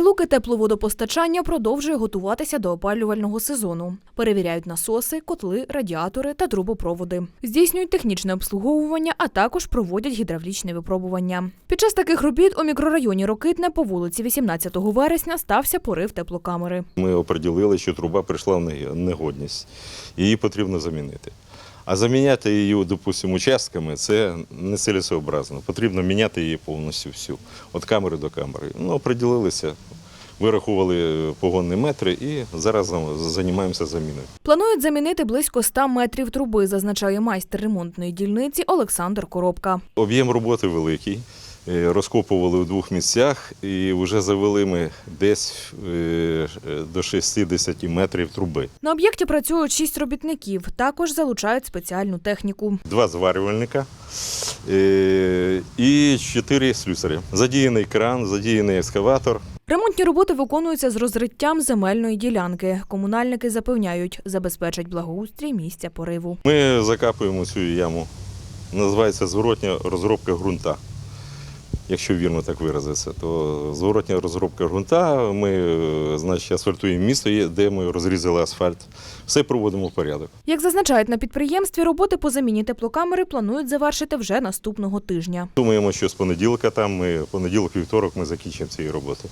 Прилуки тепловодопостачання продовжує готуватися до опалювального сезону. Перевіряють насоси, котли, радіатори та трубопроводи. Здійснюють технічне обслуговування, а також проводять гідравлічне випробування. Під час таких робіт у мікрорайоні Рокитне по вулиці 18 вересня стався порив теплокамери. Ми оприділили, що труба прийшла в негодність. Її потрібно замінити. А заміняти її, допустимо, участками це не цілесообразно. Потрібно міняти її повністю всю, від камери до камери. Ну, оприділилися, вирахували погонні метри і зараз займаємося заміною. Планують замінити близько 100 метрів труби, зазначає майстер ремонтної дільниці Олександр Коробка. Об'єм роботи великий. Е, Розкопували у двох місцях і вже завели ми десь е, до 60 метрів труби. На об'єкті працюють шість робітників. Також залучають спеціальну техніку. два зварювальника е, і чотири слюсарі. Задіяний кран, задіяний екскаватор. Ремонтні роботи виконуються з розриттям земельної ділянки. Комунальники запевняють, забезпечать благоустрій місця пориву. Ми закапуємо цю яму. Називається зворотня розробка ґрунта. Якщо вірно так виразитися, то зворотня розробка ґрунта. Ми е, значить, асфальтуємо місто, де ми розрізали асфальт. Все проводимо в порядок. Як зазначають на підприємстві, роботи по заміні теплокамери планують завершити вже наступного тижня. Думаємо, що з понеділка там ми понеділок, вівторок ми закінчимо цієї роботи.